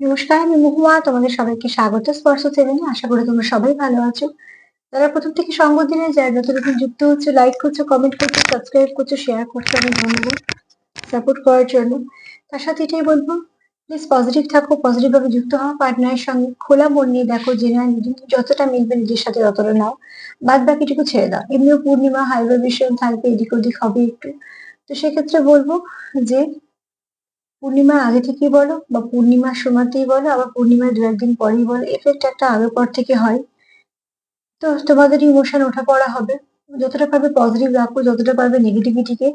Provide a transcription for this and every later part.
নমস্কার, আমি মহুয়া। তোমাদের সবাইকে স্বাগত স্পর্শ সেভেনে আশা করি তোমরা সবাই ভালো আছো। যারা প্রথম থেকে সঙ্গ দিনে যারা নতুন নতুন যুক্ত হচ্ছে লাইক করছ কমেন্ট করছ সাবস্ক্রাইব করছ শেয়ার করছ অনেক ধন্যবাদ সাপোর্ট করার জন্য। তার সাথে এটাই বলব প্লিজ পজিটিভ থাকো পজিটিভ ভাবে যুক্ত হও পার্টনারের সঙ্গে খোলা মন নিয়ে দেখো জেনারেল যতটা মিলবে নিজের সাথে ততটা নাও। বাদ বাকিটুকু ছেড়ে দাও। এমনিও পূর্ণিমা হাই ভাইব্রেশন থাকবে, এদিক ওদিক হবে একটু। তো সেক্ষেত্রে বলব যে পূর্ণিমার আগে থেকেই বলো বা পূর্ণিমার সময়তেই বলো, আবার পূর্ণিমার দু একদিন পরেই বলো এফেক্ট একটা আগে পর থেকে হয়। তো তোমাদের ইমোশন ওঠা পড়া হবে। যতটা পারবে পজিটিভ রাখো, যতটা পারবে নেগেটিভিটিকে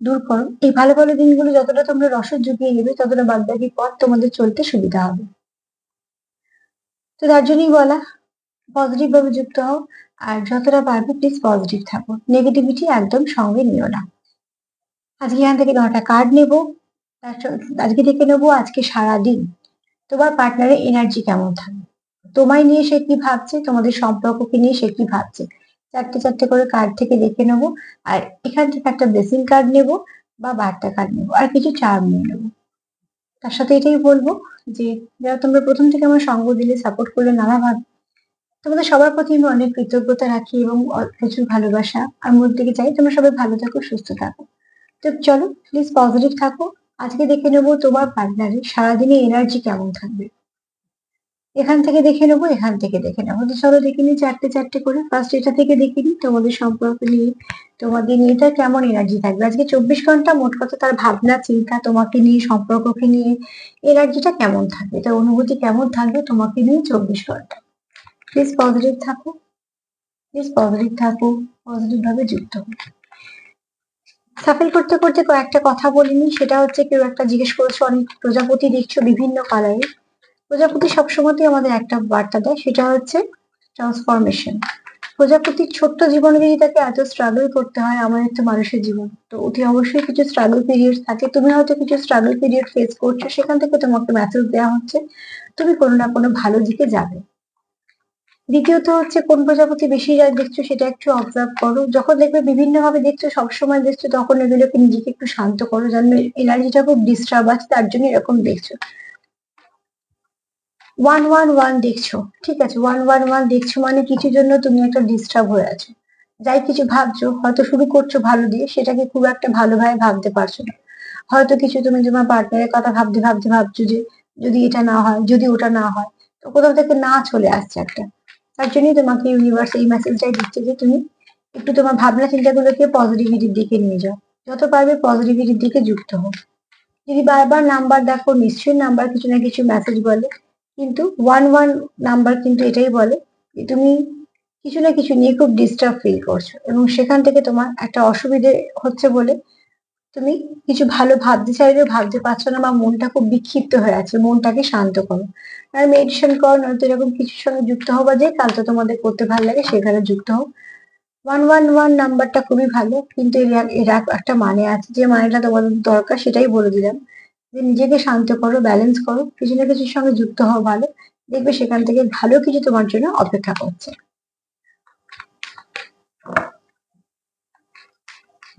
দূর করো। এই ভালো ভালো দিনগুলো যতটা তোমরা রসদ জুগিয়ে নেবে, ততটা বাদ বাকি পথ তোমাদের চলতে সুবিধা হবে। তো তার জন্যই বলা পজিটিভ ভাবে যুক্ত হও, আর যতটা পারবে প্লিজ পজিটিভ থাকো। নেগেটিভিটি একদম সঙ্গে নিও না। আজকে এখান থেকে নটা কার্ড নেব। আজকে দেখে নেব, আজকে সারাদিন। তোমার পার্টনারের এনার্জি কেমন থাকবে? তোমায় নিয়ে সে কি ভাবছে? তোমাদের সম্পর্ককে নিয়ে সে কি ভাবছে? চারটে চারটে করে কার্ড থেকে দেখে নেব, আর এখান থেকে একটা ব্লেসিং কার্ড নেব বা বার্তা কার্ড নেব, আর কিছু চার্ম নিয়ে নেব। তার সাথে এটাই বলব যে, যারা তোমরা প্রথম থেকে আমার সঙ্গ দিলে সাপোর্ট করলে নানাভাবে। তোমাদের সবার প্রতি আমি অনেক কৃতজ্ঞতা রাখি এবং প্রচুর ভালোবাসা। আর মন থেকে চাই তোমরা সবাই ভালো থাকো, সুস্থ থাকো। তো চলো প্লিজ পজিটিভ থাকো। আজকে দেখে নেব তোমার পার্টনারের সারাদিনে এনার্জি কেমন থাকবে। এখান থেকে দেখে নেব, এখান থেকে দেখে নেব। তো চলো দেখে নিই চারটে চারটে করে। ফার্স্ট এটা থেকে দেখে নিই তোমাদের সম্পর্ক নিয়ে, তোমাদের নিয়ে তার কেমন এনার্জি থাকবে। আজকে চব্বিশ ঘণ্টা মোট কথা তার ভাবনা, চিন্তা, তোমাকে নিয়ে, সম্পর্ককে নিয়ে এনার্জিটা কেমন থাকবে? তার অনুভূতি কেমন থাকবে? তোমাকে নিয়ে চব্বিশ ঘণ্টা। প্লিজ পজিটিভ থাকো। প্লিজ পজিটিভ থাকো পজিটিভ ভাবে যুক্ত হো সাফেল করতে করতে কয়েকটা কথা বলিনি, সেটা হচ্ছে কেউ একটা জিজ্ঞেস করেছ, অনেক প্রজাপতি দেখছ বিভিন্ন কালারে প্রজাপতি সবসময়তেই আমাদের একটা বার্তা দেয়, সেটা হচ্ছে ট্রান্সফরমেশন প্রজাপতির ছোট্ট জীবনে যদি তাকে এত স্ট্রাগল করতে হয় আমাদের তো মানুষের জীবন। তো অতি অবশ্যই কিছু স্ট্রাগল পিরিয়ড থাকে। তুমি হয়তো কিছু স্ট্রাগল পিরিয়ড ফেস করছ, সেখান থেকে তোমাকে মেসেজ দেওয়া হচ্ছে, তুমি কোনো না কোনো ভালো দিকে যাবে। দ্বিতীয়ত হচ্ছে কোন প্রজাপতি বেশি দেখছ সেটা একটু অবজার্ভ করো। যখন দেখবে বিভিন্ন ভাবে দেখছ, সবসময় দেখছ তখন এগুলোকে নিজেকে একটু শান্ত করো, যেন এনার্জিটা খুব ডিস্টার্ব আছে, তার জন্য এরকম দেখছ। ওয়ান ওয়ান ওয়ান দেখছ, ঠিক আছে? ওয়ান ওয়ান ওয়ান দেখছ মানে কিছু জন্য তুমি একটা ডিস্টার্ব হয়ে আছো। যাই কিছু ভাবছ, হয়তো শুরু করছ ভালো দিয়ে, সেটাকে খুব একটা ভালোভাবে ভাবতে পারছ না। হয়তো কিছু তুমি তোমার পার্টনারের কথা ভাবতে ভাবতে ভাবছ যে যদি এটা না হয়, যদি ওটা না হয়, তো কোথাও থেকে না চলে আসছে একটা। তার জন্যই তোমাকে ইউনিভার্স এই মেসেজটাই দিচ্ছে যে তুমি একটু তোমার ভাবনা চিন্তাগুলোকে পজিটিভিটির দিকে নিয়ে যাও। যত পারবে পজিটিভিটির দিকে যুক্ত হোক যদি বারবার নাম্বার দেখো, নিশ্চয়ই নাম্বার কিছু না কিছু মেসেজ বলে। কিন্তু ওয়ান ওয়ান নাম্বার কিন্তু এটাই বলে যে তুমি কিছু না কিছু নিয়ে খুব ডিস্টার্ব ফিল করছ এবং সেখান থেকে তোমার একটা অসুবিধে হচ্ছে বলে তুমি কিছু ভালো ভাবতে চাইলেও ভাবতে পারছ না বা মনটা খুব বিক্ষিপ্ত হয়ে আছে, মনটাকে শান্ত করো। আর মেডিটেশন করো, নয়তো এরকম কিছুর সঙ্গে যুক্ত হবা যে কাজটা তোমাদের করতে ভালো লাগে সেখানে যুক্ত হও। ওয়ান ওয়ান ওয়ান নাম্বারটা খুবই ভালো, কিন্তু এর একটা মানে আছে যে মানেটা তোমাদের দরকার সেটাই বলে দিলাম। যে নিজেকে শান্ত করো ব্যালেন্স করো, কিছু না কিছুর সঙ্গে যুক্ত হও ভালো, দেখবে সেখান থেকে ভালো কিছু তোমার জন্য অপেক্ষা করছে।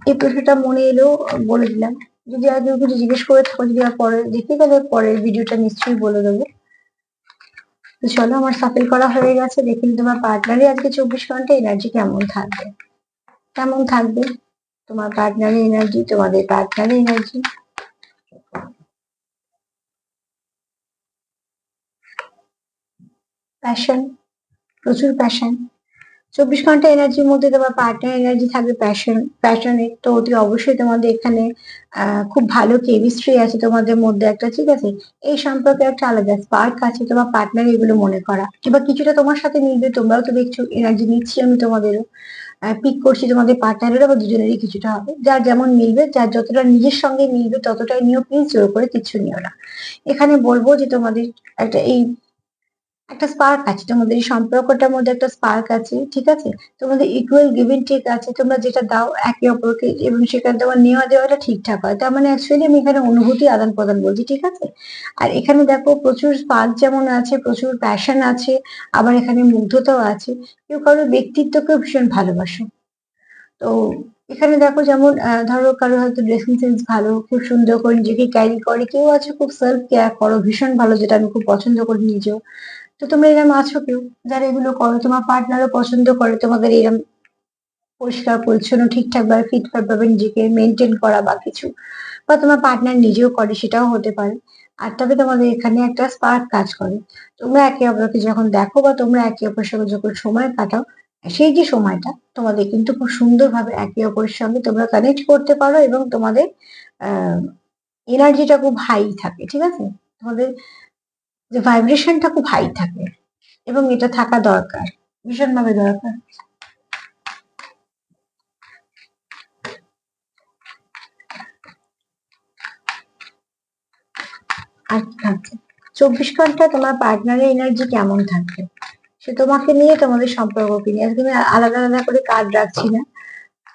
এই প্রশ্নটা মনে এলো বলে দিলাম। যদি আর কেউ কিছু জিজ্ঞেস করে থাকো, যদি আর পরে দেখি তাহলে পরের ভিডিওটা নিশ্চয়ই বলে দেবো। তো চলো আমার সাফেল করা হয়ে গেছে, দেখি তোমার পার্টনারই আজকে চব্বিশ ঘণ্টা এনার্জি কেমন থাকবে। কেমন থাকবে? তোমার পার্টনারের এনার্জি তোমাদের পার্টনারের এনার্জি প্যাশন প্রচুর প্যাশন চব্বিশ ঘণ্টা এনার্জির মধ্যে তোমার পার্টনার এনার্জি থাকবে প্যাশন প্যাশনে তো অতি অবশ্যই তোমাদের এখানে খুব ভালো কেমিস্ট্রি আছে তোমাদের মধ্যে একটা, ঠিক আছে? এই সম্পর্কে একটা আলাদা স্পার্ক আছে তোমার পার্টনার এগুলো মনে করা। এবার কিছুটা তোমার সাথে মিলবে, তোমরাও তো দেখছ এনার্জি নিচ্ছি আমি তোমাদেরও। পিক করছি তোমাদের পার্টনারেরও বা দুজনেরই কিছুটা হবে। যার যেমন মিলবে, যার যতটা নিজের সঙ্গে মিলবে, ততটাই নিও প্লিজ জোর করে কিছু নিও না। এখানে বলব যে তোমাদের একটা এই একটা স্পার্ক আছে তোমাদের এই সম্পর্কটার মধ্যে একটা স্পার্ক আছে, ঠিক আছে? তোমাদের ইকুয়াল গিভেন টেক আছে, তোমরা যেটা দাও একে অপরকে এবং সেখানে তোমার নেওয়া দেওয়াটা ঠিকঠাক হয়। তার মানে অ্যাকচুয়ালি আমি এখানে অনুভূতি আদান প্রদান বলছি, ঠিক আছে? আর এখানে দেখো প্রচুর স্পার্ক যেমন আছে, প্রচুর প্যাশন আছে, আবার এখানে মুগ্ধতাও আছে। কেউ কারোর ব্যক্তিত্বকেও ভীষণ ভালোবাসো। তো এখানে দেখো যেমন ধরো কারও হয়তো ড্রেসিং সেন্স ভালো, খুব সুন্দর করে নিজেকে ক্যারি করে, কেউ আছে খুব সেলফ কেয়ার করো, ভীষণ ভালো, যেটা আমি খুব পছন্দ করি নিজেও। তো তোমরা এরকম আছো কেউ? যারা এগুলো করো, তোমার পার্টনারও পছন্দ করে, তোমাদের এরকম পরিষ্কার, পরিচ্ছন্ন, ঠিকঠাক ভাবে ফিটফাট ভাবে নিজেকে মেনটেন করা বা কিছু। বা তোমার পার্টনার নিজেও করে, সেটাও হতে পারে। আর তবে তোমাদের এখানে একটা স্পার্ক কাজ করে। তোমরা একে অপরকে যখন দেখো বা তোমরা একে অপরের সঙ্গে যখন সময় কাটাও, সেই যে সময়টা, তোমাদের কিন্তু খুব সুন্দরভাবে একে অপরের সঙ্গে তোমরা কানেক্ট করতে পারো এবং তোমাদের, আহ এনার্জিটা খুব হাই থাকে, ঠিক আছে? তোমাদের যে ভাইব্রেশনটা খুব হাই থাকে এবং এটা থাকা দরকার। ভীষণভাবে দরকার। কি চব্বিশ ঘণ্টা তোমার পার্টনারের এনার্জি কেমন থাকবে? সে তোমাকে নিয়ে তোমাদের সম্পর্ককে নিয়ে? আজকে আমি আলাদা আলাদা করে কার্ড রাখছি না।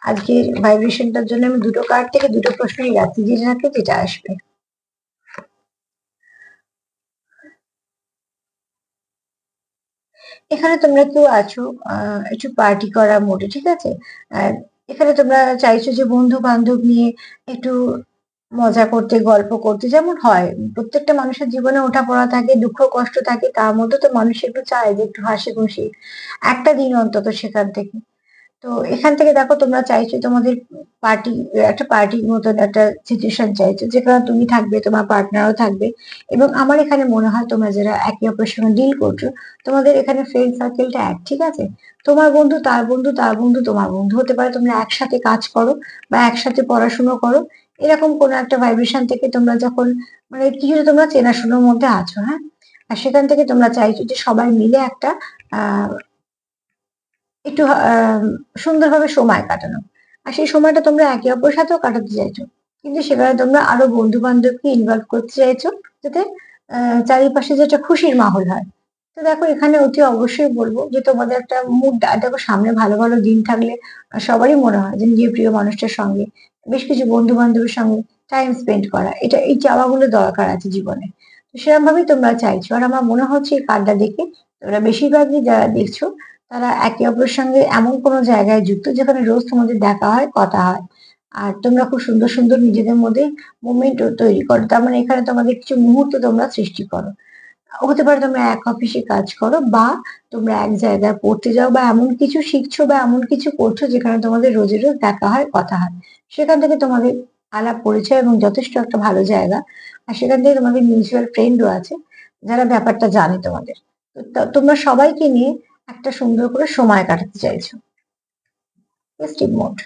আজকে ভাইব্রেশনটার জন্য আমি দুটো কার্ড থেকে দুটো প্রশ্নই রাখছি, যেটা যেটা আসবে। এখানে তোমরা কেউ আছো একটু পার্টি করা মোডে ঠিক আছে? আর এখানে তোমরা চাইছো যে বন্ধু বান্ধব নিয়ে একটু মজা করতে, গল্প করতে, যেমন হয়। প্রত্যেকটা মানুষের জীবনে ওঠা পড়া থাকে, দুঃখ, কষ্ট থাকে, তার মধ্যে তো মানুষ একটু চায় যে একটু হাসি খুশি একটা দিন অন্তত সেখান থেকে। তো এখান থেকে দেখো তোমরা চাইছো তোমাদের পার্টি একটা পার্টির মতন একটা সিচুয়েশন চাইছো, যেখানে তুমি থাকবে, তোমার পার্টনারও থাকবে। এবং আমার এখানে মনে হয় তোমরা যারা একে অপরের সঙ্গে ডিল করছ, তোমাদের এখানে ফ্রেন্ড সার্কেলটা এক, ঠিক আছে? তোমার বন্ধু তার বন্ধু তার বন্ধু তোমার বন্ধু হতে পারে, তোমরা একসাথে কাজ করো বা একসাথে পড়াশুনো করো। এরকম কোনো একটা ভাইব্রেশন থেকে তোমরা যখন মানে কিছুটা তোমরা চেনাশোনার মধ্যে আছো হ্যাঁ? আর সেখান থেকে তোমরা চাইছো যে সবাই মিলে একটা, আহ একটু সুন্দরভাবে সময় কাটানো। আর সেই সময়টা তোমরা একে অপরের সাথেও কাটাতে চাইছো। কিন্তু সেখানে তোমরা আরও বন্ধু বান্ধবকে ইনভলভ করতে চাইছো, যাতে চারিপাশে একটা খুশির মাহল হয়। তো দেখো, এখানে অতি অবশ্যই বলব যে তোমাদের একটা মুড দেখো, সামনে ভালো ভালো দিন থাকলে সবারই মনে হয় যে নিজের প্রিয় মানুষটার সঙ্গে, বেশ কিছু বন্ধু বান্ধবের সঙ্গে টাইম স্পেন্ড করা। এটা, এই চাওয়াগুলো দরকার আছে জীবনে। তো সেরকম ভাবেই তোমরা চাইছো। আর আমার মনে হচ্ছে এই কার্ডটা দেখে তোমরা বেশিরভাগই যারা দেখছ তারা একে অপরের সঙ্গে এমন কোনো জায়গায় যুক্ত যেখানে রোজ তোমাদের দেখা হয়, কথা হয়। আর তোমরা খুব সুন্দর সুন্দর নিজেদের মধ্যে মুভমেন্ট তৈরি করো। তার মানে এখানে তোমাদের কিছু মুহূর্ত তোমরা সৃষ্টি করো। হতে পারে তোমরা এক অফিসে কাজ করো বা তোমরা এক জায়গায় পড়তে যাও বা এমন কিছু শিখছো বা এমন কিছু করছ যেখানে তোমাদের রোজে রোজ দেখা হয়, কথা হয়। সেখান থেকে তোমাদের আলাপ পরিচয় এবং যথেষ্ট একটা ভালো জায়গা। আর সেখান থেকে তোমাদের মিউচুয়াল ফ্রেন্ডও আছে, যারা ব্যাপারটা জানে তোমাদের। তোমরা সবাইকে নিয়ে একটা সুন্দর করে সময় কাটাতে চাইছো। স্টিভ মোড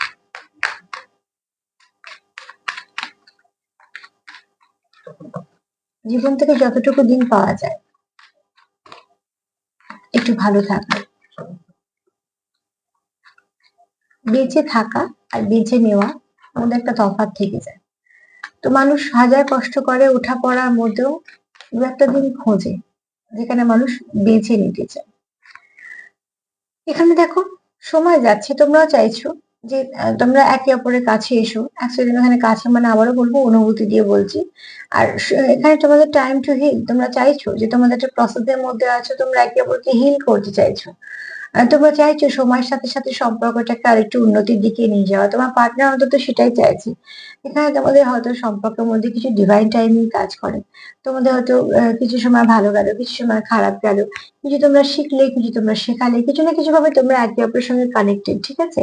জীবন থেকে যতটুকু দিন পাওয়া যায়, একটু ভালো থাকা। বেঁচে থাকা আর বেঁচে নেওয়া আমাদের একটা তফাৎ থেকে যায়। তো মানুষ হাজার কষ্ট করে ওঠা পড়ার মধ্যেও দু একটা দিন খোঁজে, যেখানে মানুষ বেঁচে নিতে চায়। এখানে দেখো, সময় যাচ্ছে, তোমরাও চাইছো যে তোমরা একে অপরের কাছে এসো। অ্যাকচুয়ালি এখানে কাছে মানে আবারও বলব, অনুভূতি দিয়ে বলছি। আর এখানে তোমাদের টাইম টু হিল তোমরা চাইছো যে, তোমাদের একটা প্রসেসের মধ্যে আছো, তোমরা একে অপরকে হিল করতে চাইছো। তোমরা চাইছো সময়ের সাথে সাথে সম্পর্কটাকে আরেকটু উন্নতির দিকে নিয়ে যাওয়া। তোমার পার্টনার অন্তত সেটাই চাইছে। এখানে তোমাদের হয়তো সম্পর্কের মধ্যে কিছু ডিভাইন টাইমিং কাজ করে। তোমাদের হয়তো কিছু সময় ভালো গেল, কিছু সময় খারাপ গেল। কিছু তোমরা শিখলে, কিছু তোমরা শেখালে, কিছু না কিছু ভাবে তোমরা একে অপরের সঙ্গে কানেক্টেড ঠিক আছে?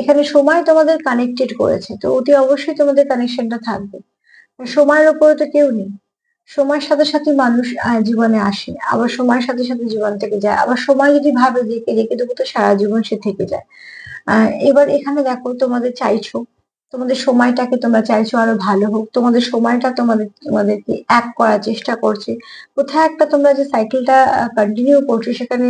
এখানে সময় তোমাদের কানেক্টেড করেছে, তো অতি অবশ্যই তোমাদের কানেকশনটা থাকবে। সময়ের উপরে তো কেউ নেই। সময়ের সাথে সাথে মানুষ জীবনে আসে। আবার সময়ের সাথে সাথে জীবন থেকে যায়। আবার সময় যদি ভাবে যে রেখে দেবো তো সারা জীবন সে থেকে যায়। এবার এখানে দেখো তোমাদের চাইছো, তোমাদের সময়টাকে তোমরা চাইছো আরও ভালো হোক। তোমাদের সময়টা তোমাদের, তোমাদেরকে এক করার চেষ্টা করছে। কোথায় একটা তোমরা যে সাইকেলটা কন্টিনিউ করছ, সেখানে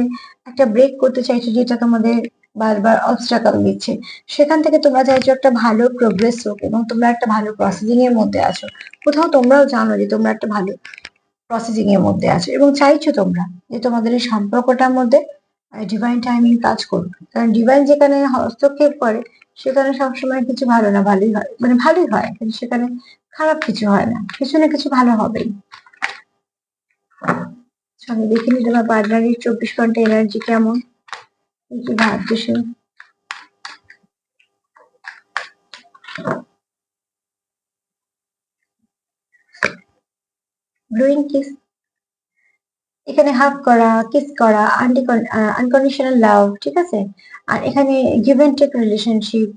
একটা ব্রেক করতে চাইছো যেটা তোমাদের বারবার অবস্ট্রাকল দিচ্ছে। সেখান থেকে তোমরা চাইছো একটা ভালো প্রোগ্রেস হোক এবং তোমরা একটা ভালো প্রসেসিং এর মধ্যে আছো। কোথাও তোমরাও জানো যে তোমরা একটা ভালো প্রসেসিং এর মধ্যে আছো এবং চাইছো তোমরা যে তোমাদের এই সম্পর্কটার মধ্যে ডিভাইন টাইমিং কাজ করবে কারণ ডিভাইন যেখানে হস্তক্ষেপ করে, সেখানে সবসময় কিছু ভালো না, ভালোই হয়। মানে ভালোই হয়, কিন্তু সেখানে খারাপ কিছু হয় না। কিছু না কিছু ভালো হবেই। আমি দেখে নিই তোমার পার্টনারের চব্বিশ ঘণ্টা এনার্জি কেমন? ভাত দিছে। ডুইং কিস এখানে হাফ করা কিস করা আনকন্ডিশনাল লাভ ঠিক আছে? আর এখানে গিভ টেক রিলেশনশিপ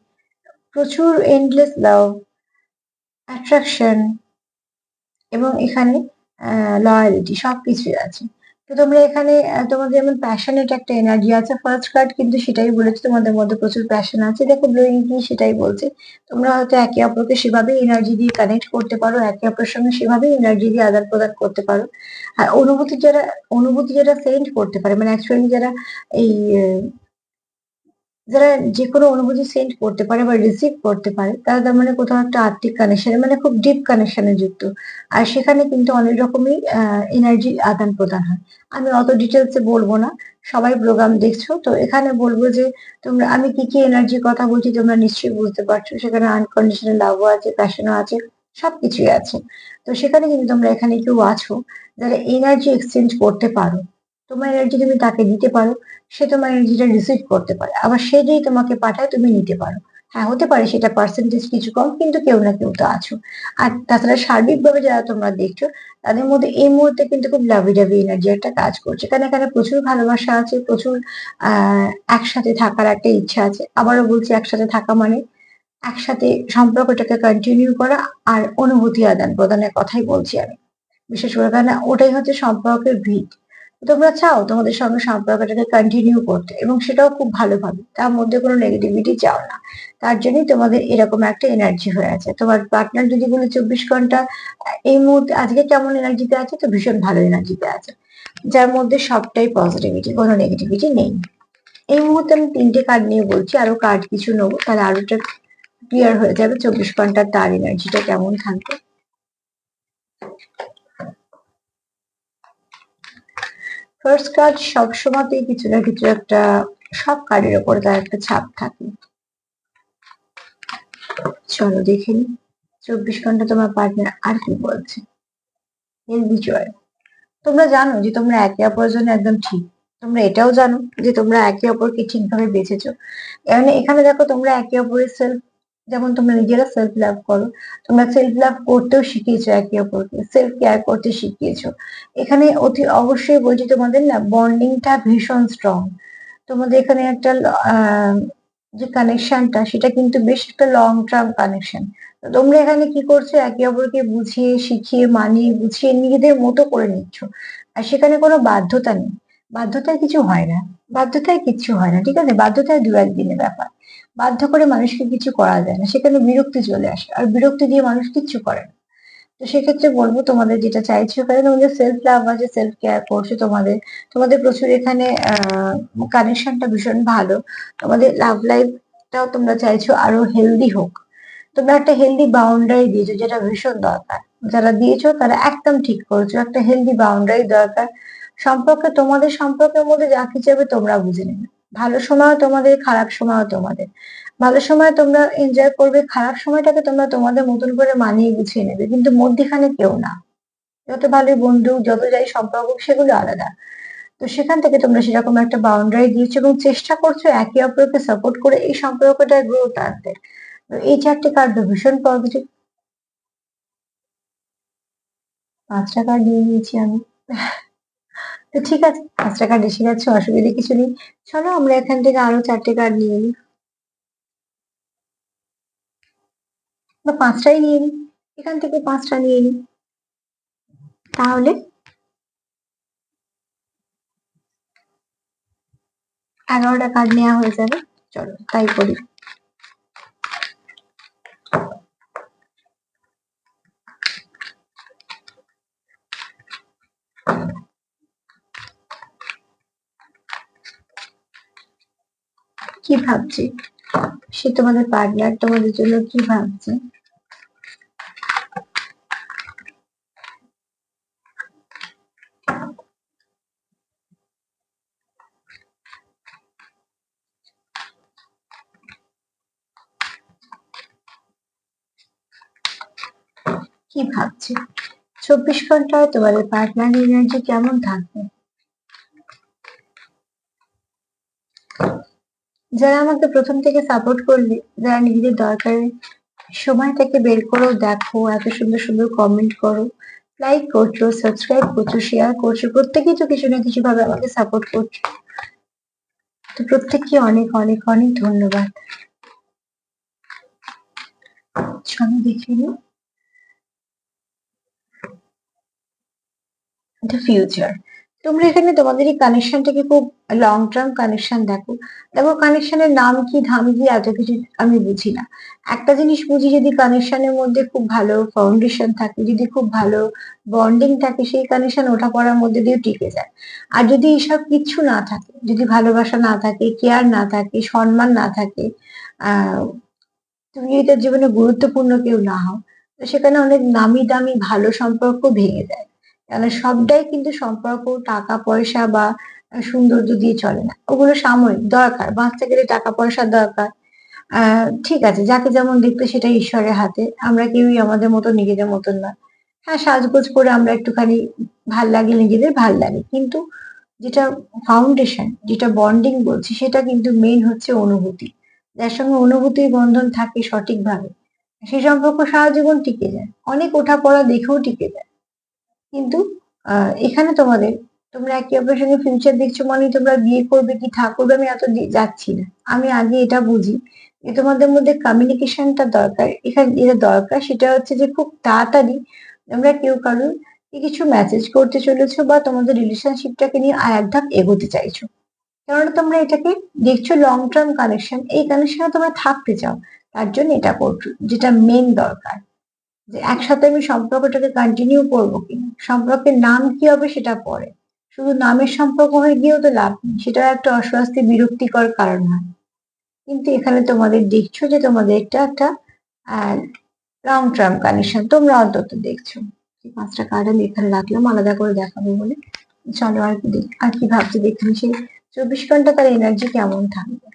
প্রচুর এন্ডলেস লাভ অ্যাট্রাকশন এবং এখানে লয়ালিটি সব কিছুই আছে। তো তোমরা এখানে তোমাদের যেমন প্যাশনেট একটা এনার্জি আছে ফার্স্ট কার্ড কিন্তু সেটাই বলেছে, তোমাদের মধ্যে প্রচুর প্যাশন আছে। দেখো ব্লোয়িং কি সেটাই বলছে। তোমরা হয়তো একে অপরকে সেভাবেই এনার্জি দিয়ে কানেক্ট করতে পারো, একে অপরের সঙ্গে সেভাবেই এনার্জি দিয়ে আদান প্রদান করতে পারো। আর অনুভূতি যারা অনুভূতি যারা সেন্ড করতে পারে মানে অ্যাকচুয়ালি যারা এই যারা যে কোনো অনুভূতি সেন্ড করতে পারে বা রিসিভ করতে পারে, তারা তার মানে কোথাও একটা আত্মিক কানেকশন মানে খুব ডিপ কানেকশনে যুক্ত। আর সেখানে কিন্তু অনেক রকমই এনার্জি আদান প্রদান হয়। আমি অত ডিটেলসে বলব না, সবাই প্রোগ্রাম দেখছ, তো এখানে বলব যে তোমরা, আমি কি কি এনার্জির কথা বলছি তোমরা নিশ্চয়ই বুঝতে পারছ। সেখানে আনকন্ডিশনাল লাভও আছে প্যাশনও আছে, সবকিছুই আছে। তো সেখানে কিন্তু তোমরা এখানে কেউ আছো, যারা এনার্জি এক্সচেঞ্জ করতে পারো। তোমার এনার্জি তুমি তাকে দিতে পারো, সে তোমার এনার্জিটা রিসিভ করতে পারে। আবার সে যেই তোমাকে পাঠায়, তুমি নিতে পারো। হ্যাঁ হতে পারে সেটা পার্সেন্টেজ কিছু কম, কিন্তু কেউ না কেউ তো আছো। আর তাছাড়া সার্বিকভাবে যারা তোমরা দেখছ, তাদের মধ্যে এই মুহূর্তে কিন্তু খুব লাভি ডাভি এনার্জি একটা কাজ করছে। কারণ এখানে প্রচুর ভালোবাসা আছে, প্রচুর, আহ, একসাথে থাকার একটা ইচ্ছা আছে। আবারও বলছি একসাথে থাকা মানে একসাথে সম্পর্কটাকে কন্টিনিউ করা আর অনুভূতি আদান প্রদানের কথাই বলছি আমি। বিশেষ করে কারণ ওটাই হচ্ছে সম্পর্কের ভিত তোমরা চাও তোমাদের সঙ্গে সম্পর্কটাকে কন্টিনিউ করতে এবং সেটাও খুব ভালোভাবে। তার মধ্যে কোনো নেগেটিভিটি চাও না। তার জন্যই তোমাদের এরকম একটা এনার্জি হয়ে আছে। তোমার পার্টনার যদি বলে চব্বিশ ঘণ্টা, এই মুহূর্তে আজকে কেমন এনার্জিতে আছে? তো ভীষণ ভালো এনার্জিতে আছে। যার মধ্যে সবটাই পজিটিভিটি কোনো নেগেটিভিটি নেই। এই মুহূর্তে আমি তিনটে কার্ড নিয়ে বলছি, আরও কার্ড কিছু নেব, তাহলে আরোটা ক্লিয়ার হয়ে যাবে। চব্বিশ ঘণ্টার তার এনার্জিটা কেমন থাকবে। ফার্স্ট কার্ড সবসময়তেই কিছু না কিছু একটা সব কার্ডের ওপরে তার একটা ছাপ থাকে। চলো দেখে নি। চব্বিশ ঘণ্টা তোমার পার্টনার আর কি বলছে? হেলদি জয় তোমরা জানো যে তোমরা একে অপরের জন্য একদম ঠিক। তোমরা এটাও জানো যে তোমরা একে অপরকে ঠিকভাবে বেঁচেছো। মানে এখানে দেখো তোমরা একে অপরের সেলফ যেমন তোমরা নিজেরা সেলফ লাভ করো, তোমরা সেলফ লাভ করতেও শিখিয়েছো একে অপরকে সেলফ কেয়ার করতে শিখিয়েছো। এখানে অতি অবশ্যই বলছি তোমাদের না বন্ডিংটা ভীষণ স্ট্রং তোমাদের এখানে একটা যে কানেকশনটা সেটা কিন্তু বেশ একটা লং টার্ম কানেকশন তোমরা এখানে কি করছ, একে অপরকে বুঝিয়ে, শিখিয়ে, মানিয়ে, গুছিয়ে নিজেদের মতো করে নিচ্ছ। আর সেখানে কোনো বাধ্যতা নেই। বাধ্যতায় কিছু হয় না। বাধ্যতায় কিচ্ছু হয় না, ঠিক আছে? বাধ্যতায় দু একদিনের ব্যাপার। বাধ্য করে মানুষকে কিছু করা যায় না। সেখানে বিরক্তি চলে আসে আর বিরক্তি দিয়ে মানুষ কিচ্ছু করে না। তো সেক্ষেত্রে বলব, তোমাদের যেটা চাইছো এখানে তোমাদের সেলফ লাভ আছে সেলফ কেয়ার করছ তোমাদের। তোমাদের প্রচুর এখানে কানেকশনটা ভীষণ ভালো। তোমাদের লাভ লাইফটাও তোমরা চাইছো আরও হেলদি হোক। তোমরা একটা হেলদি বাউন্ডারি দিয়েছ, যেটা ভীষণ দরকার। যারা দিয়েছ, তারা একদম ঠিক করেছ, একটা হেলদি বাউন্ডারি দরকার। সম্পর্কে, তোমাদের সম্পর্কের মধ্যে যা কিছু হবে তোমরা বুঝে নেবে। ভালো সময়ও তোমাদের, খারাপ সময়ও তোমাদের। ভালো সময় তোমরা এনজয় করবে, খারাপ সময়টাকে তোমরা তোমাদের মতন করে মানিয়ে গুছিয়ে নেবে, কিন্তু মধ্যখানে কেউ না। যত ভালোই বন্ধু, যত যাই সম্পর্ক সেগুলো আলাদা। তো সেখান থেকে তোমরা সেরকম একটা বাউন্ডারি দিয়েছ এবং চেষ্টা করছ একে অপরকে সাপোর্ট করে এই সম্পর্কটা গ্রোথ আনতে এই চারটে কার্ড ভীষণ পজিটিভ পাঁচটা কার্ড নিয়ে নিয়েছি আমি। তো ঠিক আছে, পাঁচটা কার্ড এসে যাচ্ছে অসুবিধা কিছু নেই। চলো আমরা এখান থেকে আরও চারটে কার্ড নিয়ে নিই বা পাঁচটাই নিয়ে নিই এখান থেকে পাঁচটা নিয়ে নিই তাহলে এগারোটা কার্ড নেওয়া হয়ে যাবে। চলো, তাই করি কি ভাবছে? সে তোমাদের পার্টনার তোমাদের জন্য কি ভাবছে? কি ভাবছে? চব্বিশ ঘন্টায় তোমাদের পার্টনার এনার্জি কেমন থাকবে? যারা আমাকে প্রথম থেকে সাপোর্ট করবে, যারা নিজেদের দরকারে, সময়টাকে বের করো, দেখো, এত সুন্দর সুন্দর কমেন্ট করো লাইক করছ সাবস্ক্রাইব করছ শেয়ার করছ, প্রত্যেকেই তো কিছু না কিছু ভাবে আমাকে সাপোর্ট করছ। তো প্রত্যেককে অনেক অনেক অনেক ধন্যবাদ। চলো দেখে নিই। দ্য ফিউচার তোমরা এখানে তোমাদের এই কানেকশনটাকে খুব লং টার্ম কানেকশন দেখো। দেখো কানেকশনের নাম কি, ধাম কি, এত কিছু আমি বুঝি না। একটা জিনিস বুঝি যদি কানেকশনের মধ্যে খুব ভালো ফাউন্ডেশন থাকে, যদি খুব ভালো বন্ডিং থাকে, সেই কানেকশন ওঠা পড়ার মধ্যে দিয়ে টিকে যায়। আর যদি এইসব কিছু না থাকে, যদি ভালোবাসা না থাকে কেয়ার না থাকে, সম্মান না থাকে, আহ, তুমি যদি তার জীবনে গুরুত্বপূর্ণ কেউ না হও, তো সেখানে অনেক নামি দামি ভালো সম্পর্ক ভেঙে যায়। কেন সবটাই কিন্তু সম্পর্ক, টাকা, পয়সা বা সৌন্দর্য দিয়ে চলে না। ওগুলো সাময়িক, দরকার। বাঁচতে গেলে টাকা পয়সার দরকার। ঠিক আছে, যাকে যেমন দেখতে সেটা ঈশ্বরের হাতে। আমরা কেউই আমাদের মতো, নিজেদের মতন না। হ্যাঁ সাজগোজ করে আমরা একটুখানি ভালো লাগে, নিজেদের ভালো লাগে। কিন্তু যেটা ফাউন্ডেশন যেটা বন্ডিং বলছি, সেটা কিন্তু মেন হচ্ছে অনুভূতি। যার সঙ্গে অনুভূতির বন্ধন থাকে সঠিকভাবে। সেই সম্পর্ক সারা জীবন টিকে যায়। অনেক ওঠা পড়া দেখেও টিকে যায়। কিন্তু এখানে তোমাদের, তোমরা একে অপরের সঙ্গে ফিউচার দেখছ মানে তোমরা বিয়ে করবে কি থাকবে আমি এত যাচ্ছি না। আমি আগে এটা বুঝি যে তোমাদের মধ্যে কমিউনিকেশনটা দরকার। এখানে যেটা দরকার সেটা হচ্ছে যে খুব তাড়াতাড়ি তোমরা কেউ কারোর কিছু মেসেজ করতে চলেছো বা তোমাদের রিলেশনশিপটাকে নিয়ে আর এক ধাপ এগোতে চাইছো। কেননা তোমরা এটাকে দেখছ লং টার্ম কানেকশন এই কানেকশনে তোমরা থাকতে চাও। তার জন্য এটা করছ, যেটা মেন দরকার। যে একসাথে আমি সম্পর্কটাকে কন্টিনিউ করব কিনা সম্পর্কের নাম কি হবে সেটা পরে। শুধু নামের সম্পর্ক হয়ে গিয়েও তো লাভ নেই, সেটাও একটা অস্বস্তি, বিরক্তিকর কারণ হয়। কিন্তু এখানে তোমাদের দেখছ যে তোমাদের একটা একটা লং টার্ম কানেকশন তোমরা অন্তত দেখছ। পাঁচটা কার্ড আমি এখানে রাখলাম, আলাদা করে দেখাবো বলে। চলো আর কি আর কি ভাবছি দেখি সেই চব্বিশ ঘণ্টা তার এনার্জি কেমন থাকবে।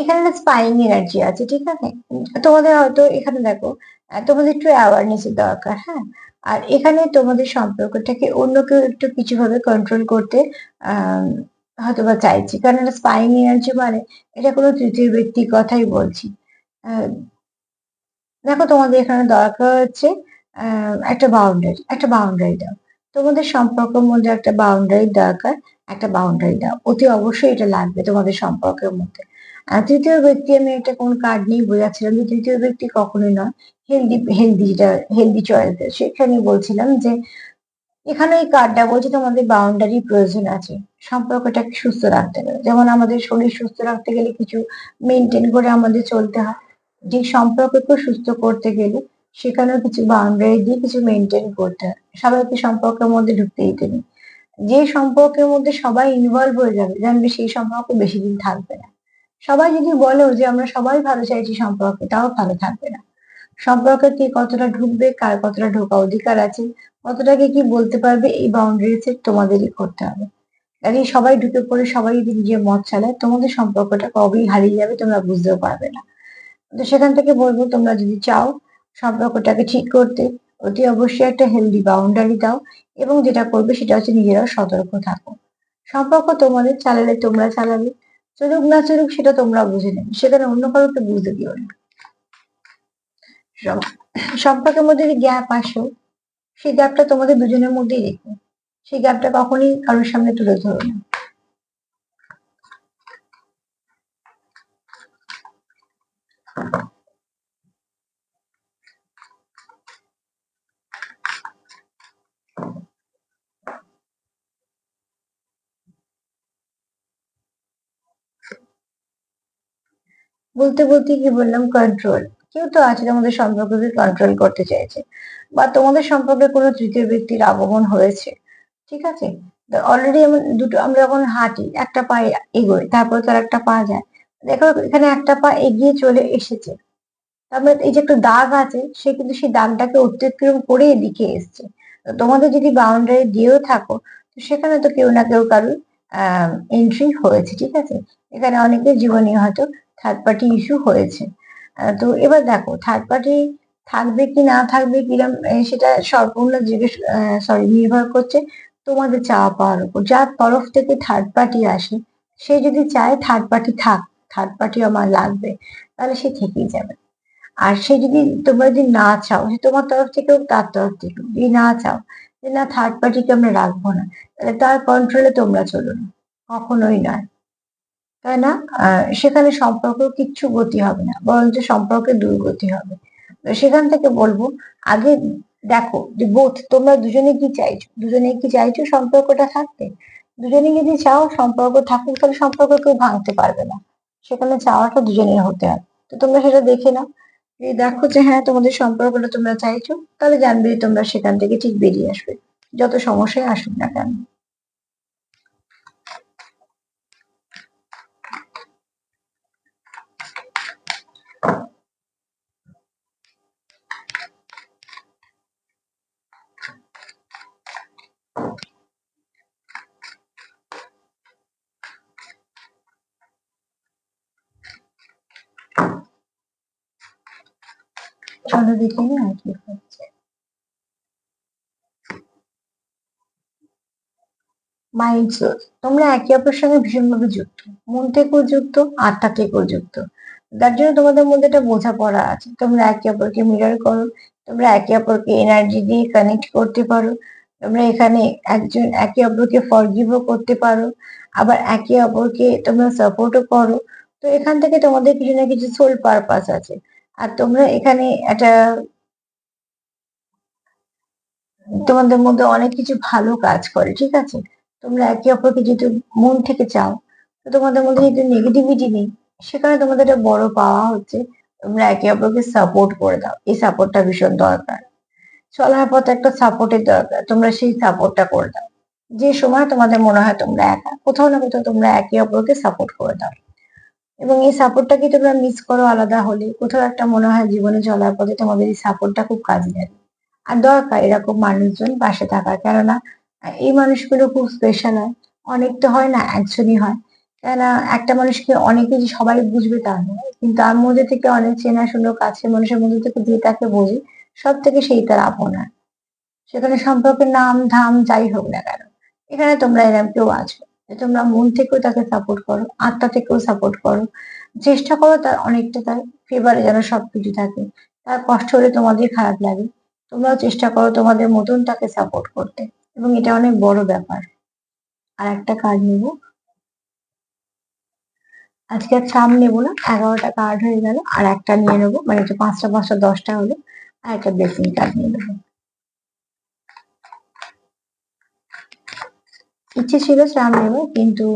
এখানে একটা স্পাইং এনার্জি আছে, ঠিক আছে? তোমাদের হয়তো এখানে দেখো তোমাদের একটু অ্যাওয়ারনেস দরকার হ্যাঁ? আর এখানে তোমাদের সম্পর্কটাকে অন্য কেউ একটু কিছু ভাবে কন্ট্রোল করতে হয়তো বা চাইছি। কারণ এটা স্পাইং এনার্জি মানে এটা কোনো তৃতীয় ব্যক্তির কথাই বলছি। দেখো, তোমাদের এখানে দরকার হচ্ছে একটা বাউন্ডারি একটা বাউন্ডারি দাও। তোমাদের সম্পর্কের মধ্যে একটা বাউন্ডারি দরকার, একটা বাউন্ডারি দাও। অতি অবশ্যই এটা লাগবে তোমাদের সম্পর্কের মধ্যে। তৃতীয় ব্যক্তি আমি একটা কোন কার্ড নিয়ে বোঝাচ্ছিলাম যে তৃতীয় ব্যক্তি কখনোই নয়। হেলদি হেলদি যেটা হেলদি চয়েস সেখানে বলছিলাম যে, এখানে এই কার্ডটা বলছে তোমাদের বাউন্ডারি প্রয়োজন আছে। সম্পর্কটাকে সুস্থ রাখতে গেলে। যেমন আমাদের শরীর সুস্থ রাখতে গেলে কিছু মেনটেন করে আমাদের চলতে হয়। যে সম্পর্ককে সুস্থ করতে গেলে সেখানেও কিছু বাউন্ডারি দিয়ে কিছু মেনটেন করতে হয়। সবাইকে সম্পর্কের মধ্যে ঢুকতে দিতে নেই। যে সম্পর্কের মধ্যে সবাই ইনভলভ হয়ে যাবে, জানবে সেই সম্পর্ক বেশি দিন থাকবে না। সবাই যদি বলেও যে আমরা সবাই ভালো চাইছি সম্পর্কে, তাও ভালো থাকবে না। সম্পর্কে কে কতটা ঢুকবে, কার কতটা ঢোকা অধিকার আছে কতটাকে কি বলতে পারবে, এই বাউন্ডারি সেট তোমাদেরই করতে হবে। কাজে সবাই ঢুকে পড়ে, সবাই যদি নিজের মত চালায়, তোমাদের সম্পর্কটা কবেই হারিয়ে যাবে তোমরা বুঝতেও পারবে না। তো সেখান থেকে বলব, তোমরা যদি চাও সম্পর্কটাকে ঠিক করতে, অতি অবশ্যই একটা হেলদি বাউন্ডারি দাও এবং যেটা করবে সেটা হচ্ছে নিজেরাও সতর্ক থাকো। সম্পর্ক তোমাদের চালালে তোমরা চালাবে। চলুক না চলুক সেটা তোমরা বুঝে নেবে। সেখানে অন্য কারও তো বুঝতে দিও না। সম্পর্কের মধ্যে যে গ্যাপ আসো, সেই গ্যাপটা তোমাদের দুজনের মধ্যেই রেখো। সেই গ্যাপটা কখনই কারোর সামনে তুলে ধরো না। বলতে বলতে কি বললাম কন্ট্রোল কেউ তো আছে তোমাদের সম্পর্ককে কন্ট্রোল করতে চাইছে বা তোমাদের সম্পর্কে কোনো তৃতীয় ব্যক্তির আগমন হয়েছে, ঠিক আছে? অলরেডি দুটো, আমরা যখন হাঁটি, একটা পা এগোই তারপর তার একটা পা যায়। দেখো, এখানে একটা পা এগিয়ে চলে এসেছে। তারপরে এই যে একটা দাগ আছে, সে কিন্তু সেই দাগটাকে অতিক্রম করে এদিকে এসছে। তোমাদের যদি বাউন্ডারি দিয়েও থাকো, তো সেখানে তো কেউ না কেউ কারোর এন্ট্রি হয়েছে, ঠিক আছে? এখানে অনেকের জীবনে হয়তো থার্ড পার্টি ইস্যু হয়েছে। তো এবার দেখো থার্ড পার্টি থাকবে কি না থাকবে কিরম সেটা সম্পূর্ণ জিজ্ঞেস সরি নির্ভর করছে তোমাদের চাওয়া পাওয়ার উপর। যার তরফ থেকে থার্ড পার্টি আসে সে যদি চায় থার্ড পার্টি থাক থার্ড পার্টি আমার লাগবে তাহলে সে থেকেই যাবে। আর সে যদি তোমরা যদি না চাও সে তোমার তরফ থেকে হোক তার তরফ থেকে হোক, যদি না চাও যে না থার্ড পার্টিকে আমরা রাখব না তাহলে তার কন্ট্রোলে তোমরা চলো না। কখনোই নয়। তাই না? সেখানে সম্পর্ক কিচ্ছু গতি হবে না, বরঞ্চ সম্পর্কে দুর্গতি হবে। সেখান থেকে বলব, আগে দেখো যে বোধ তোমরা দুজনে কি চাইছো? দুজনে কি চাইছো সম্পর্কটা থাকতে? দুজনে যদি চাও সম্পর্ক থাকুক, তাহলে সম্পর্ক কেউ ভাঙতে পারবে না। সেখানে চাওয়াটা দুজনের হতে হবে। তো তোমরা সেটা দেখে নাও। যদি দেখো যে হ্যাঁ তোমাদের সম্পর্কটা তোমরা চাইছো, তাহলে জানবে তোমরা সেখান থেকে ঠিক বেরিয়ে আসবে। যত সমস্যায় আসুক না কেন। চলো দেখে নিই আর কি হচ্ছে। মাইন্ড সোর্স তোমরা একে অপরের সঙ্গে ভীষণভাবে যুক্ত। মন থেকেও যুক্ত, আত্মা থেকেও যুক্ত। তার জন্য তোমাদের মধ্যে একটা বোঝাপড়া আছে। তোমরা একে অপরকে মিরর করো, তোমরা একে অপরকে এনার্জি দিয়ে কানেক্ট করতে পারো, তোমরা এখানে একজন একে অপরকে ফরগিভও করতে পারো, আবার একে অপরকে তোমরা সাপোর্টও করো। তো এখান থেকে তোমাদের কিছু না কিছু সোল পারপাস আছে। আর তোমরা এখানে একটা তোমাদের মধ্যে অনেক কিছু ভালো কাজ করে, ঠিক আছে? তোমরা একে অপরকে যেহেতু মন থেকে চাও, তো তোমাদের মধ্যে যেহেতু নেগেটিভিটি নেই সেখানে তোমাদের একটা বড় পাওয়া হচ্ছে, তোমরা একে অপরকে সাপোর্ট করে দাও। এই সাপোর্টটা ভীষণ দরকার। চলার পথে একটা সাপোর্টের দরকার, তোমরা সেই সাপোর্টটা করে দাও। যে সময় তোমাদের মনে হয় তোমরা একা, কোথাও না কোথাও তোমরা একে অপরকে সাপোর্ট করে দাও। এবং এই সাপোর্টটাকে তোমরা মিস করো আলাদা হলে, কোথাও একটা মনে হয় জীবনে চলার পথে তোমাদের এই সাপোর্টটা খুব কাজে লাগে আর দরকার এরকম মানুষজন পাশে থাকার। কেননা, এই মানুষগুলো খুব স্পেশাল হয়। অনেক তো হয় না, একজনই হয়। কেননা, একটা মানুষকে অনেকে যে সবাই বুঝবে তা নয়। কিন্তু তার মধ্যে থেকে অনেক চেনা শুনো কাছের মানুষের মধ্যে থেকে যে তাকে বোঝে, সব থেকে সেই তার আপনার। সেখানে সম্পর্কের নাম, ধাম, যাই হোক না কেন, এখানে তোমরা এরকম কেউ আছো। তোমরা মন থেকেও তাকে সাপোর্ট করো, আত্মা থেকেও সাপোর্ট করো। চেষ্টা করো তার অনেকটা তার ফেভারে যেন সবকিছু থাকে। তার কষ্ট হলে তোমাদের খারাপ লাগে। তোমরাও চেষ্টা করো তোমাদের মতন তাকে সাপোর্ট করতে। এবং এটা অনেক বড় ব্যাপার। আর একটা কার্ড নেব। আজকে আর চাম নেব না, এগারোটা কার্ড হয়ে গেল। আর একটা নিয়ে নেব মানে পাঁচটা পাঁচটা, দশটা হলো। আর একটা ব্লেসিং কার্ড নিয়ে নেব। ইচ্ছে ছিল চাম নেব, কিন্তু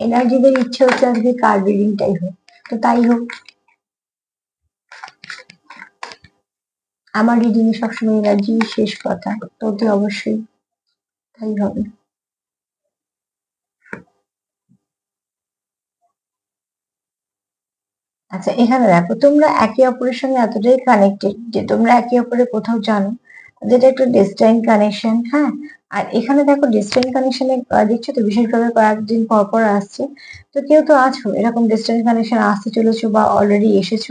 এনার্জিদের ইচ্ছে হচ্ছে আজকে কার্ড রিডিংটাই হোক। তো তাই হোক, আমার রিডিং এ সবসময় এনার্জি শেষ কথা, তো অতি অবশ্যই তাই হবে। আচ্ছা এখানে দেখো, তোমরা একে অপরের সঙ্গে এতটাই কানেক্টেড যে তোমরা একে অপরের কোথাও জানো যেটা একটু ডিস্টেন্ট কানেকশন হ্যাঁ? আর এখানে দেখো ডিস্টেন্ট কানেকশনে দেখছ তো, বিশেষভাবে কয়েকদিন পর পর আসছে। তো কেউ তো আছো, এরকম ডিস্টেন্ট কানেকশন আসতে চলেছো বা অলরেডি এসেছ।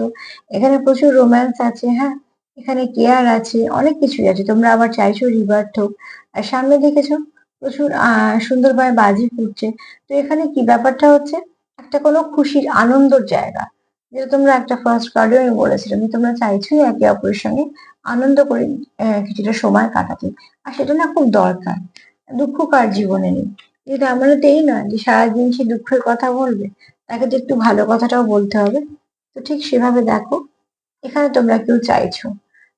এখানে প্রচুর রোম্যান্স আছে হ্যাঁ? এখানে কেয়ার আছে, অনেক কিছুই আছে। তোমরা আবার চাইছো রিভার্ট হোক। আর সামনে দেখেছ, প্রচুর সুন্দরভাবে বাজি ফুটছে। তো এখানে কি ব্যাপারটা হচ্ছে, একটা কোনো খুশির আনন্দর জায়গা। যেটা তোমরা একটা ফার্স্ট কার্ডে আমি বলেছিলাম যে তোমরা চাইছোই একে অপরের সঙ্গে আনন্দ করে কিছুটা সময় কাটাতে। আর সেটা না খুব দরকার, দুঃখ কার জীবনে নেই? কিন্তু আমার তো এই নয় যে সারাদিন সে দুঃখের কথা বলবে, তাকে তো একটু ভালো কথাটাও বলতে হবে। তো ঠিক সেভাবে দেখো, এখানে তোমরা কেউ চাইছো।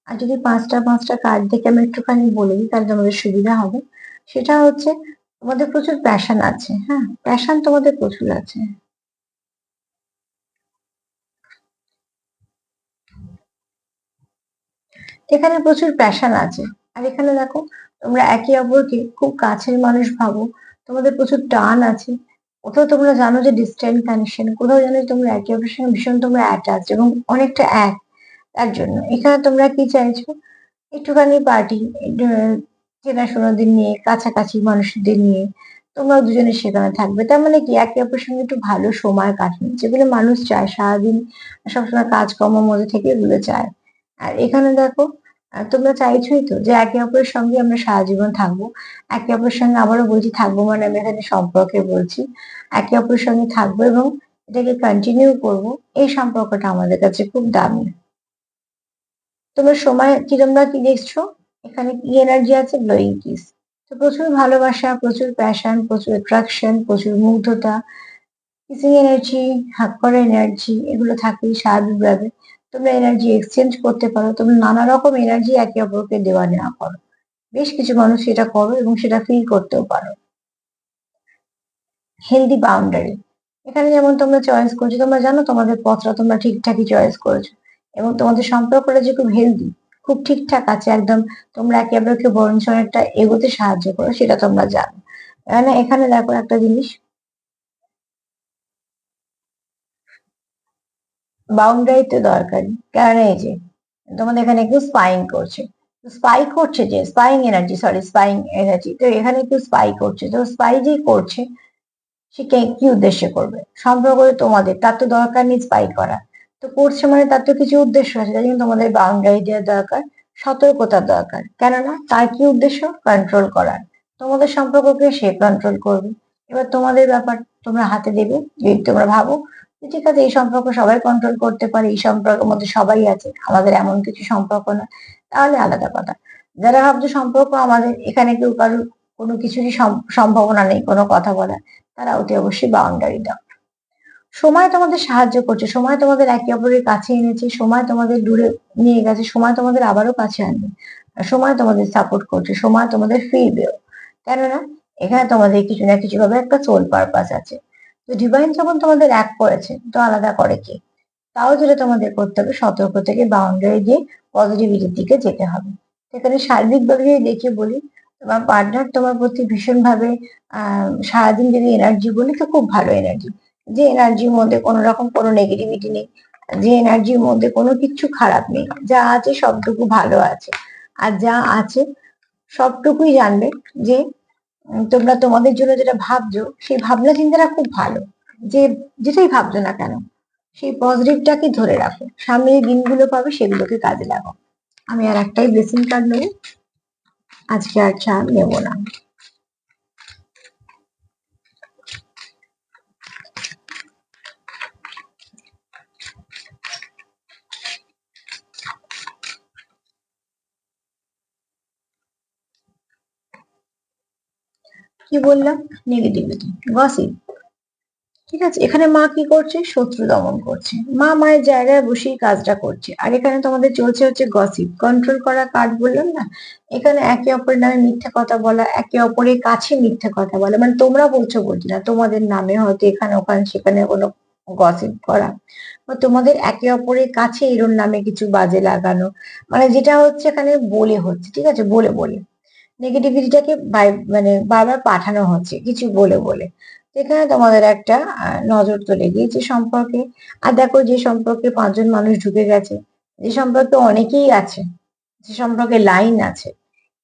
আর যদি পাঁচটা পাঁচটা কার্ড দেখে আমি একটুখানি বলে দিই, তাহলে তোমাদের সুবিধা হবে। সেটা হচ্ছে, তোমাদের প্রচুর প্যাশন আছে হ্যাঁ? প্যাশন তোমাদের প্রচুর আছে। এখানে প্রচুর প্যাশন আছে। আর এখানে দেখো, তোমরা একে অপরকে খুব কাছের মানুষ ভাবো, তোমাদের প্রচুর টান আছে। কোথাও তোমরা জানো যে ডিস্টেন্ট কানেকশন কোথাও জানো তোমরা একে অপরের সঙ্গে ভীষণ তোমরা অ্যাটাচ এবং অনেকটা এক। তার জন্য এখানে তোমরা কি চাইছো? একটুখানি পার্টি চেনাশোনাদের নিয়ে, কাছাকাছি মানুষদের নিয়ে তোমরাও দুজনে সেখানে থাকবে। তার মানে কি? একে অপরের সঙ্গে একটু ভালো সময় কাটানো, যেগুলো মানুষ চায় সারাদিন সবসময় কাজকর্মের মধ্যে থেকে এগুলো চায়। আর এখানে দেখো তোমরা চাইছোই তো যে একে অপরের সঙ্গে আমরা সারা জীবন থাকব। একে অপরের সঙ্গে আবারও বলছি থাকব মানে আমি এখানে সম্পর্কে বলছি। একে অপরের সঙ্গে থাকব এবং এটাকে কন্টিনিউ করব, এই সম্পর্কটা আমাদের কাছে খুব দামি। তোমরা সময় কি তোমরা কি দেখছ? এখানে কি এনার্জি আছে? গ্লোয়িং কিস তো প্রচুর ভালোবাসা, প্রচুর প্যাশন প্রচুর অ্যাট্রাকশন প্রচুর মুগ্ধতা কিসিং এনার্জি হাক করা এনার্জি এগুলো থাকেই স্বাভাবিকভাবে। তোমরা এনার্জি এক্সচেঞ্জ করতে পারো তোমরা নানা রকম এনার্জি একে অপরকে দেওয়া নেওয়া করো। বেশ কিছু মানুষ সেটা করো এবং সেটা ফিল করতেও পারো। হেলদি বাউন্ডারি এখানে যেমন তোমরা চয়েস করছ, তোমরা জানো তোমাদের পথটা তোমরা ঠিকঠাকই চয়েস করেছ। এবং তোমাদের সম্পর্কটা যে খুব হেলদি খুব ঠিকঠাক আছে, একদম তোমরা একে অপরকে বরঞ্চ অনেকটা এগোতে সাহায্য করো, সেটা তোমরা জানো। এখানে দেখো একটা জিনিস বাউন্ডারি তো দরকারি। কারণ এই যে, তোমাদের এখানে একটু স্পাইং করছে। স্পাই করছে যে spying energy sorry spying energy তো এখানে একটু স্পাই করছে। তো স্পাই যে করছে, সে কে- উদ্দেশ্যে করবে? সম্পর্ক তোমাদের, তার তো দরকার নেই স্পাই করা তো করছে মানে তার তো কিছু উদ্দেশ্য আছে, তাই জন্য তোমাদের বাউন্ডারি দেওয়া দরকার, সতর্কতা দরকার। কেননা তার কি উদ্দেশ্য? কন্ট্রোল করার। তোমাদের সম্পর্ককে সে কন্ট্রোল করবে। এবার তোমাদের ব্যাপার তোমরা হাতে দেবে, যদি তোমরা ভাবো ঠিক আছে, এই সম্পর্ক সবাই কন্ট্রোল করতে পারে, এই সম্পর্কের মধ্যে সবাই আছে, আমাদের এমন কিছু সম্পর্ক না, তাহলে আলাদা কথা। যারা ভাবছ সম্পর্ক আমাদের, এখানে কেউ কারোর কোনো কিছুরই সম্ভাবনা নেই, কোনো কথা বলার, তারা অতি অবশ্যই বাউন্ডারি দাও সময় তোমাদের সাহায্য করছে, সময় তোমাদের একে অপরের কাছে এনেছে, সময় তোমাদের দূরে নিয়ে গেছে, সময় তোমাদের আবারও কাছে আনবে সময় তোমাদের সাপোর্ট করছে, সময় তোমাদের ফিরবেও কেননা, এখানে তোমাদের কিছু না কিছু ভাবে একটা সোল পারপাস আছে। তো ডিভাইন যখন তোমাদের এক করেছে, তো আলাদা করে কে? তাও যেটা তোমাদের করতে হবে, সতর্ক থেকে বাউন্ডারি দিয়ে পজিটিভিটির দিকে যেতে হবে। সেখানে শারীরিকভাবে যদি দেখে বলি, তোমার পার্টনার তোমার প্রতি ভীষণ ভাবে আহ, সারাদিন যদি এনার্জি বলি তো খুব ভালো এনার্জি যে এনার্জির মধ্যে কোনো রকম কোনো নেগেটিভিটি নেই, যে এনার্জির মধ্যে কোনো কিছু খারাপ নেই, যা আছে সবটুকু ভালো আছে। আর যা আছে সবটুকুই জানবে যে তোমরা তোমাদের জন্য যেটা ভাবছ, সেই ভাবনা চিন্তাটা খুব ভালো। যে যেটাই ভাবছ না কেন, সেই পজিটিভটাকে ধরে রাখো। সামনে যে দিনগুলো পাবে, সেগুলোকে কাজে লাগাও। আমি আর একটাই ব্লেসিং কার্ড নেব। আজকে আর চা নেব না। কি বললাম? নেগেটিভিটি গসিপ ঠিক আছে? এখানে মা কি করছে? শত্রু দমন করছে। মা মায়ের জায়গায় বসেই কাজটা করছে। আর এখানে তোমাদের চলছে হচ্ছে গসিপ কন্ট্রোল করা কাজ বললাম না? এখানে একে অপরের নামে মিথ্যা কথা বলা, একে অপরের কাছে মিথ্যা কথা বলা। মানে তোমরা বলছো বলছি না, তোমাদের নামে হয়তো এখানে, ওখানে, সেখানে কোনো গসিপ করা। তোমাদের একে অপরের কাছে এরোর নামে কিছু বাজে লাগানো। মানে যেটা হচ্ছে এখানে বলে হচ্ছে। ঠিক আছে? বলে বলে। নেগেটিভিটিটাকে মানে বারবার পাঠানো হচ্ছে, কিছু বলে বলে। সেখানে তোমাদের একটা নজর তো লেগেছে সম্পর্কে। আর দেখো যে সম্পর্কে পাঁচজন মানুষ ঢুকে গেছে, যে সম্পর্কে অনেকেই আছে, যে সম্পর্কে লাইন আছে,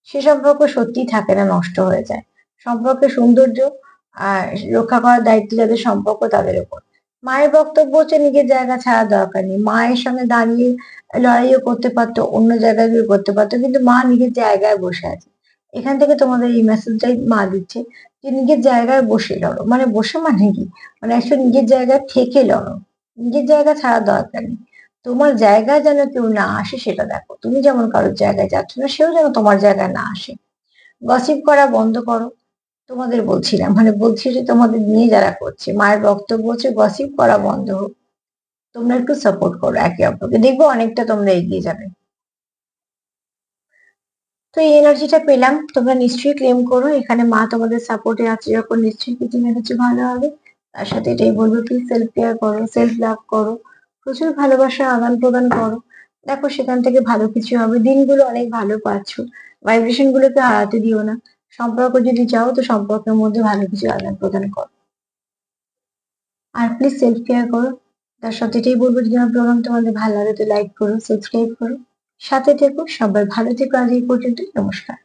সে সম্পর্ক সত্যি থাকে না, নষ্ট হয়ে যায়। সম্পর্কে সৌন্দর্য আর রক্ষা করার দায়িত্ব যাদের সম্পর্ক, তাদের উপর। মায়ের বক্তব্য হচ্ছে, নিজের জায়গা ছাড়া দরকার নেই। মায়ের সঙ্গে দাঁড়িয়ে লড়াইও করতে পারতো, অন্য জায়গায় গিয়ে করতে পারতো, কিন্তু মা নিজের জায়গায় বসে আছে। এখান থেকে তোমাদের এই মেসেজটাই মা দিচ্ছে যে নিজের জায়গায় বসে লড়ো। মানে বসে মানে কি? মানে অ্যাকচুয়ালি নিজের জায়গায় থেকে লড়ো। নিজের জায়গা ছাড়া দরকার নেই। তোমার জায়গায় যেন কেউ না আসে সেটা দেখো। তুমি যেমন কারোর জায়গায় যাচ্ছ না, সেও যেন তোমার জায়গায় না আসে। গসিপ করা বন্ধ করো। তোমাদের বলছিলাম মানে বলছি যে তোমাদের নিয়ে যারা করছে, মায়ের বক্তব্য হচ্ছে গসিপ করা বন্ধ হোক। তোমরা একটু সাপোর্ট করো একে অপরকে। দেখব অনেকটা তোমরা এগিয়ে যাবে। তো এই এনার্জিটা পেলাম। তোমরা নিশ্চয়ই ক্লেম করো। এখানে মা তোমাদের সাপোর্টে আছে। যখন নিশ্চয়ই কিছু না কিছু ভালো হবে, তার সাথে এটাই বলব প্লিজ সেলফ কেয়ার করো সেলফ লাভ করো। প্রচুর ভালোবাসা আদান প্রদান করো। দেখো, সেখান থেকে ভালো কিছু হবে। দিনগুলো অনেক ভালো পাচ্ছ। ভাইব্রেশন গুলোকে হারাতে দিও না। সম্পর্ক যদি চাও, তো সম্পর্কের মধ্যে ভালো কিছু আদান প্রদান করো। আর প্লিজ সেলফ কেয়ার করো। তার সাথে এটাই বলব, যদি আমার প্রোগ্রাম তোমাদের ভালো লাগে, তো লাইক করো সাবস্ক্রাইব করো। সাথে থেকো সবাই ভালো থেকো আজ এই পর্যন্ত। নমস্কার।